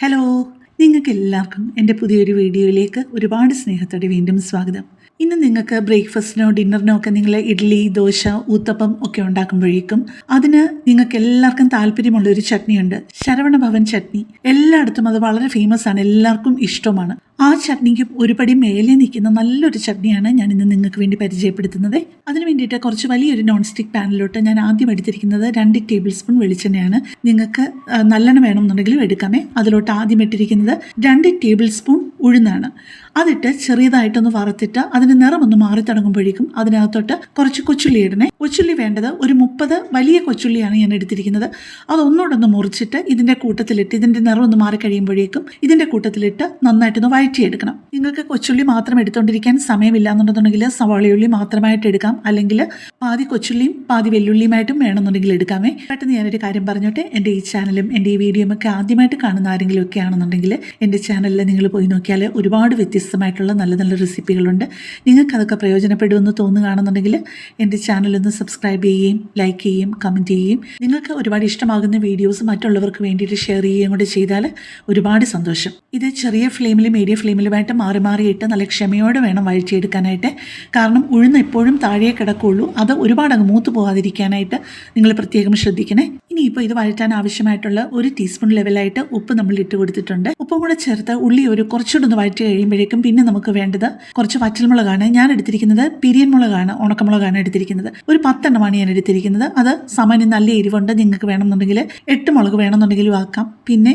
Hello നിങ്ങൾക്ക് എല്ലാവർക്കും എന്റെ പുതിയൊരു വീഡിയോയിലേക്ക് ഒരുപാട് സ്നേഹത്തോടെ വീണ്ടും സ്വാഗതം. ഇന്ന് നിങ്ങൾക്ക് ബ്രേക്ക്ഫാസ്റ്റിനോ ഡിന്നറിനോ ഒക്കെ നിങ്ങൾ ഇഡ്ഡലി ദോശ ഊത്തപ്പം ഒക്കെ ഉണ്ടാക്കുമ്പോഴേക്കും അതിന് നിങ്ങൾക്ക് എല്ലാവർക്കും താല്പര്യമുള്ള ഒരു ചട്നിയുണ്ട്. ശരവണ ഭവൻ ചട്നി. എല്ലായിടത്തും അത് വളരെ ഫേമസ് ആണ്. എല്ലാവർക്കും ഇഷ്ടമാണ്. ആ ചട്നിക്ക് ഒരുപടി മേലെ നിൽക്കുന്ന നല്ലൊരു ചട്നിയാണ് ഞാൻ ഇന്ന് നിങ്ങൾക്ക് വേണ്ടി പരിചയപ്പെടുത്തുന്നത്. അതിന് വേണ്ടിയിട്ട് കുറച്ച് വലിയൊരു നോൺ സ്റ്റിക്ക് പാനിലോട്ട് ഞാൻ ആദ്യം എടുത്തിരിക്കുന്നത് രണ്ട് ടേബിൾ സ്പൂൺ വെളിച്ചെണ്ണയാണ്. നിങ്ങൾക്ക് നല്ലെണ്ണ വേണമെന്നുണ്ടെങ്കിലും എടുക്കാമേ. അതിലോട്ട് ആദ്യം ഇട്ടിരിക്കുന്നത് രണ്ട് ടേബിൾ സ്പൂൺ ഉഴുന്നാണ്. അതിട്ട് ചെറിയതായിട്ടൊന്ന് വറുത്തിട്ട് അതിന് നിറമൊന്ന് മാറി തുടങ്ങുമ്പോഴേക്കും അതിനകത്തോട്ട് കുറച്ച് കൊച്ചുള്ളി ഇടണേ. കൊച്ചുള്ളി വേണ്ടത് ഒരു മുപ്പത് വലിയ കൊച്ചുള്ളിയാണ് ഞാൻ എടുത്തിരിക്കുന്നത്. അതൊന്നുകൂടൊന്ന് മുറിച്ചിട്ട് ഇതിന്റെ കൂട്ടത്തിലിട്ട് ഇതിന്റെ നിറം ഒന്ന് മാറി കഴിയുമ്പോഴേക്കും ഇതിന്റെ കൂട്ടത്തിലിട്ട് നന്നായിട്ടൊന്ന് വഴറ്റിയെടുക്കണം നിങ്ങൾക്ക് കൊച്ചുള്ളി മാത്രം എടുത്തുകൊണ്ടിരിക്കാൻ സമയമില്ല എന്നുണ്ടെന്നുണ്ടെങ്കിൽ സവാളയുള്ളി മാത്രമായിട്ട് എടുക്കാം. അല്ലെങ്കിൽ പാതി കൊച്ചുള്ളിയും പാതി വെല്ലുള്ളിയുമായിട്ടും വേണമെന്നുണ്ടെങ്കിൽ എടുക്കാമേ. പെട്ടെന്ന് ഞാനൊരു കാര്യം പറഞ്ഞോട്ടെ. എന്റെ ഈ ചാനലും എന്റെ ഈ വീഡിയോയും ഒക്കെ ആദ്യമായിട്ട് കാണുന്ന ആരെങ്കിലും ഒക്കെ ആണെന്നുണ്ടെങ്കിൽ എന്റെ ചാനലിൽ നിങ്ങൾ പോയി നോക്കിയാൽ ഒരുപാട് വ്യത്യസ്തമായിട്ടുള്ള നല്ല നല്ല റെസിപ്പികളുണ്ട്. നിങ്ങൾക്ക് അതൊക്കെ പ്രയോജനപ്പെടുമെന്ന് തോന്നുകയാണെന്നുണ്ടെങ്കിൽ എന്റെ ചാനലൊന്ന് സബ്സ്ക്രൈബ് ചെയ്യുകയും ലൈക്ക് ചെയ്യുകയും കമന്റ് ചെയ്യുകയും നിങ്ങൾക്ക് ഒരുപാട് ഇഷ്ടമാകുന്ന വീഡിയോസ് മറ്റുള്ളവർക്ക് വേണ്ടിയിട്ട് ഷെയർ ചെയ്യുകയും കൂടെ ചെയ്താൽ ഒരുപാട് സന്തോഷം. ഇത് ചെറിയ ഫ്ലെയിമിലും മീഡിയം ഫ്ലെയിമിലുമായിട്ട് മാറി മാറിയിട്ട് നല്ല ക്ഷമയോടെ വേണം വഴിച്ചെടുക്കാനായിട്ട് കാരണം ഉഴുന്ന് എപ്പോഴും താഴെ കിടക്കുള്ളൂ. അത് ഒരുപാട് അങ്ങ് മൂത്ത് പോകാതിരിക്കാനായിട്ട് നിങ്ങൾ പ്രത്യേകം ശ്രദ്ധിക്കണേ. ഇനിയിപ്പോൾ ഇത് വഴറ്റാൻ ആവശ്യമായിട്ടുള്ള ഒരു ടീസ്പൂൺ ലെവലായിട്ട് ഉപ്പ് നമ്മൾ ഇട്ട് കൊടുത്തിട്ടുണ്ട്. ഉപ്പും കൂടെ ചേർത്ത് ഉള്ളി ഒരു കുറച്ചുകൂടെ ഒന്ന് വഴറ്റി കഴിയുമ്പോഴേക്കും പിന്നെ നമുക്ക് വേണ്ടത് കുറച്ച് വറ്റൽമുളകാണ്. ഞാൻ എടുത്തിരിക്കുന്നത് പിരിയൻ മുളകാണ് ഉണക്കമുളകാണ് എടുത്തിരിക്കുന്നത്. ഒരു പത്തെണ്ണമാണ് ഞാൻ എടുത്തിരിക്കുന്നത്. അത് സാമാന്യം നല്ല എരിവുണ്ട്. നിങ്ങൾക്ക് വേണമെന്നുണ്ടെങ്കിൽ എട്ട് മുളക് വേണമെന്നുണ്ടെങ്കിലും ആക്കാം. പിന്നെ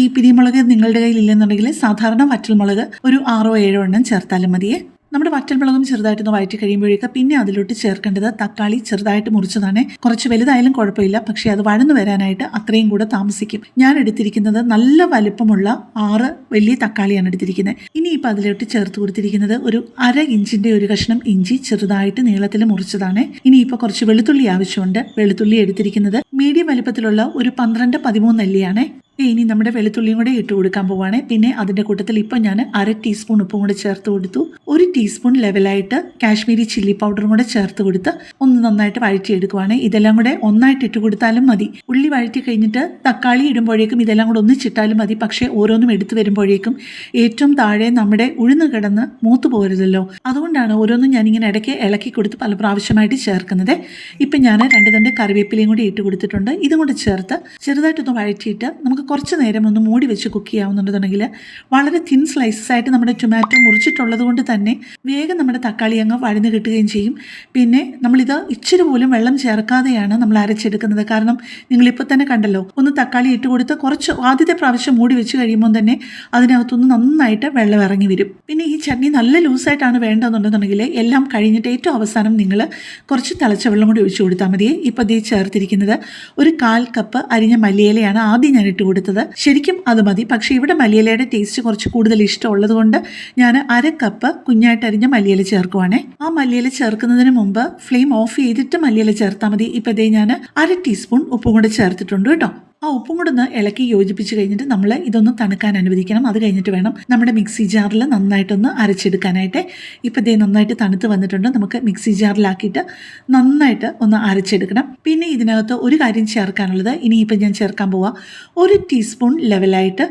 ഈ ഈ പിരിമുളക് നിങ്ങളുടെ കയ്യിൽ ഇല്ലെന്നുണ്ടെങ്കിൽ സാധാരണ വറ്റൽമുളക് ഒരു ആറോ ഏഴോ എണ്ണം ചേർത്താലും മതിയേ. നമ്മുടെ വറ്റൽമുളകും ചെറുതായിട്ടൊന്ന് വഴറ്റി കഴിയുമ്പോഴേക്ക് പിന്നെ അതിലോട്ട് ചേർക്കേണ്ടത് തക്കാളി ചെറുതായിട്ട് മുറിച്ചതാണ്. കുറച്ച് വലുതായാലും കുഴപ്പമില്ല. പക്ഷേ അത് വഴന്നു വരാനായിട്ട് അത്രയും കൂടെ താമസിക്കും. ഞാൻ എടുത്തിരിക്കുന്നത് നല്ല വലുപ്പമുള്ള ആറ് വലിയ തക്കാളിയാണ് എടുത്തിരിക്കുന്നത്. ഇനി ഇനിയിപ്പോൾ അതിലോട്ട് ചേർത്ത് കൊടുത്തിരിക്കുന്നത് ഒരു അര ഇഞ്ചിന്റെ ഒരു കഷ്ണം ഇഞ്ചി ചെറുതായിട്ട് നീളത്തിൽ മുറിച്ചതാണ്. ഇനി ഇനിയിപ്പോൾ കുറച്ച് വെളുത്തുള്ളി ആവശ്യമുണ്ട്. വെളുത്തുള്ളി എടുത്തിരിക്കുന്നത് മീഡിയം വലുപ്പത്തിലുള്ള ഒരു പന്ത്രണ്ട് പതിമൂന്ന് അല്ലിയാണ്. ഇനി നമ്മുടെ വെളുത്തുള്ളിയും കൂടെ ഇട്ട് കൊടുക്കാൻ പോവാണ്. പിന്നെ അതിന്റെ കൂട്ടത്തിൽ ഇപ്പം ഞാൻ അര ടീസ്പൂൺ ഉപ്പും കൂടെ ചേർത്ത് കൊടുത്തു. ഒരു ടീസ്പൂൺ ലെവലായിട്ട് കാശ്മീരി ചില്ലി പൗഡറും കൂടെ ചേർത്ത് കൊടുത്ത് ഒന്ന് നന്നായിട്ട് വഴറ്റിയെടുക്കുവാണ്. ഇതെല്ലാം കൂടെ ഒന്നായിട്ട് ഇട്ട് കൊടുത്താലും മതി. ഉള്ളി വഴറ്റി കഴിഞ്ഞിട്ട് തക്കാളി ഇടുമ്പോഴേക്കും ഇതെല്ലാം കൂടെ ഒന്നിച്ചിട്ടാലും മതി. പക്ഷേ ഓരോന്നും എടുത്തു വരുമ്പോഴേക്കും ഏറ്റവും താഴെ നമ്മുടെ ഉഴുന്ന് കിടന്ന് മൂത്ത് പോരുതല്ലോ. അതുകൊണ്ടാണ് ഓരോന്നും ഞാനിങ്ങനെ ഇടയ്ക്ക് ഇളക്കി കൊടുത്ത് പല പ്രാവശ്യമായിട്ട് ചേർക്കുന്നത്. ഇപ്പം ഞാൻ രണ്ട് രണ്ട് കറിവേപ്പിലയും കൂടി ഇട്ട് കൊടുത്തിട്ടുണ്ട്. ഇതും കൂടെ ചേർത്ത് ചെറുതായിട്ടൊന്ന് വഴറ്റിയിട്ട് നമുക്ക് കുറച്ച് നേരം ഒന്ന് മൂടി വെച്ച് കുക്ക് ചെയ്യാവുന്നുണ്ടെന്നുണ്ടെങ്കിൽ വളരെ തിൻ സ്ലൈസസ് ആയിട്ട് നമ്മുടെ ടൊമാറ്റോ മുറിച്ചിട്ടുള്ളത് കൊണ്ട് തന്നെ വേഗം നമ്മുടെ തക്കാളി അങ്ങ് വഴന്ന് കിട്ടുകയും ചെയ്യും. പിന്നെ നമ്മളിത് ഇച്ചിരി പോലും വെള്ളം ചേർക്കാതെയാണ് നമ്മൾ അരച്ചെടുക്കുന്നത്. കാരണം നിങ്ങളിപ്പോൾ തന്നെ കണ്ടല്ലോ ഒന്ന് തക്കാളി ഇട്ട് കൊടുത്ത് കുറച്ച് ആദ്യത്തെ പ്രാവശ്യം മൂടി വെച്ച് കഴിയുമ്പോൾ തന്നെ അതിനകത്തുനിന്ന് നന്നായിട്ട് വെള്ളം ഇറങ്ങി വരും. പിന്നെ ഈ ചട്നി നല്ല ലൂസായിട്ടാണ് വേണ്ടതെന്നുണ്ടെന്നുണ്ടെങ്കിൽ എല്ലാം കഴിഞ്ഞിട്ട് ഏറ്റവും അവസാനം നിങ്ങൾ കുറച്ച് തിളച്ച വെള്ളം കൂടി ഒഴിച്ചു കൊടുത്താൽ മതി. ഇപ്പോൾ ദേ ചേർത്തിരിക്കുന്നത് ഒരു കാൽ കപ്പ് അരിഞ്ഞ മല്ലിയിലയാണ് ആദ്യം ഞാൻ ഇട്ട് കൊടുത്തത്. ശരിക്കും അത് മതി. പക്ഷേ ഇവിടെ മല്ലിയിലയുടെ ടേസ്റ്റ് കുറച്ച് കൂടുതൽ ഇഷ്ടമുള്ളത് കൊണ്ട് ഞാൻ അര കപ്പ് കുഞ്ഞായിട്ട് അരിഞ്ഞ ചേർക്കുവാണേ. ആ മല്ലിയില ചേർക്കുന്നതിന് മുമ്പ് ഫ്ലെയിം ഓഫ് ചെയ്തിട്ട് മല്ലിയില ചേർത്താൽ മതി. ഇപ്പം ഇതേ ഞാൻ അര ടീസ്പൂൺ ഉപ്പും കൂടെ ചേർത്തിട്ടുണ്ട് കേട്ടോ. ആ ഉപ്പും കൂടെ ഒന്ന് ഇളക്കി യോജിപ്പിച്ച് കഴിഞ്ഞിട്ട് നമ്മൾ ഇതൊന്ന് തണുക്കാൻ അനുവദിക്കണം. അത് കഴിഞ്ഞിട്ട് വേണം നമ്മുടെ മിക്സി ജാറിൽ നന്നായിട്ടൊന്ന് അരച്ചെടുക്കാനായിട്ട്. ഇപ്പം ഇതേ നന്നായിട്ട് തണുത്ത് വന്നിട്ടുണ്ട്. നമുക്ക് മിക്സി ജാറിലാക്കിയിട്ട് നന്നായിട്ട് ഒന്ന് അരച്ചെടുക്കണം. പിന്നെ ഇതിനകത്ത് ഒരു കാര്യം ചേർക്കാനുള്ളത്. ഇനിയിപ്പം ഞാൻ ചേർക്കാൻ പോവാം. ഒരു ടീസ്പൂൺ ലെവലായിട്ട്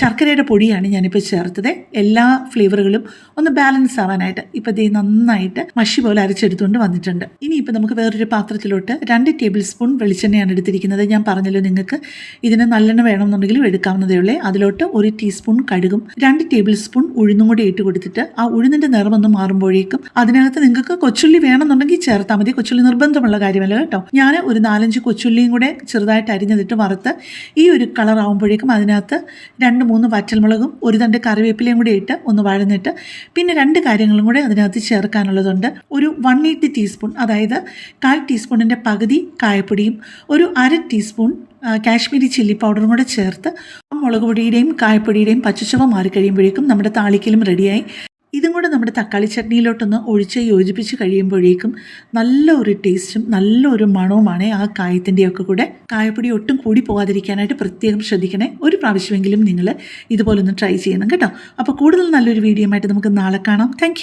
ശർക്കരയുടെ പൊടിയാണ് ഞാനിപ്പോൾ ചേർത്തത്. എല്ലാ ഫ്ലേവറുകളും ഒന്ന് ബാലൻസ് ആവാനായിട്ട് ഇപ്പം ഇതേ നന്നായിട്ട് മഷി പോലെ അരച്ചെടുത്തുകൊണ്ട് വന്നിട്ടുണ്ട്. ഇനിയിപ്പോൾ നമുക്ക് വേറൊരു പാത്രത്തിലോട്ട് രണ്ട് ടേബിൾ സ്പൂൺ വെളിച്ചെണ്ണയാണ് എടുത്തിരിക്കുന്നത്. ഞാൻ പറഞ്ഞല്ലോ നിങ്ങൾക്ക് ഇതിന് നല്ലെണ്ണ വേണമെന്നുണ്ടെങ്കിലും എടുക്കാവുന്നതേ ഉള്ളേ. അതിലോട്ട് ഒരു ടീസ്പൂൺ കടുകും രണ്ട് ടേബിൾ സ്പൂൺ ഉഴുന്നും കൂടി ഇട്ട് കൊടുത്തിട്ട് ആ ഉഴുന്നിന്റെ നിറമൊന്ന് മാറുമ്പോഴേക്കും അതിനകത്ത് നിങ്ങൾക്ക് കൊച്ചുള്ളി വേണമെന്നുണ്ടെങ്കിൽ ചേർത്താൽ മതി. കൊച്ചുള്ളി നിർബന്ധമുള്ള കാര്യമല്ല കേട്ടോ. ഞാൻ ഒരു നാലഞ്ച് കൊച്ചുള്ളിയും കൂടെ ചെറുതായിട്ട് അരിഞ്ഞതിട്ട് വറുത്ത് ഈ ഒരു കളർ ആകുമ്പോഴേക്കും അതിനകത്ത് രണ്ട് മൂന്ന് വറ്റൽമുളകും ഒരു തണ്ട് കറിവേപ്പിലയും കൂടി ഇട്ട് ഒന്ന് വഴന്നിട്ട് പിന്നെ രണ്ട് കാര്യങ്ങളും കൂടെ അതിനകത്ത് ചേർക്കാനുള്ളതുണ്ട്. ഒരു വൺ എയ്റ്റി ടീസ്പൂൺ അതായത് കാൽ ടീസ്പൂണിന്റെ പകുതി കായപ്പൊടിയും ഒരു അര ടീസ്പൂൺ കാശ്മീരി ചില്ലി പൗഡറും കൂടെ ചേർത്ത് മുളക് പൊടിയുടെയും കായപ്പൊടിയുടെയും പച്ചച്ചുവ മാറിക്കഴിയുമ്പോഴേക്കും നമ്മുടെ താളിക്കലും റെഡിയായി. ഇതും കൂടെ നമ്മുടെ തക്കാളി ചട്നിയിലോട്ടൊന്ന് ഒഴിച്ച് യോജിപ്പിച്ച് കഴിയുമ്പോഴേക്കും നല്ല ഒരു ടേസ്റ്റും നല്ല ഒരു മണവുമാണ് ആ കായത്തിന്റെയൊക്കെ കൂടെ. കായപ്പൊടി ഒട്ടും കൂടി പോകാതിരിക്കാനായിട്ട് പ്രത്യേകം ശ്രദ്ധിക്കണേ. ഒരു പ്രാവശ്യമെങ്കിലും നിങ്ങൾ ഇതുപോലൊന്ന് ട്രൈ ചെയ്യണം കേട്ടോ. അപ്പോൾ കൂടുതൽ നല്ലൊരു വീഡിയോ ആയിട്ട് നമുക്ക് നാളെ കാണാം. താങ്ക്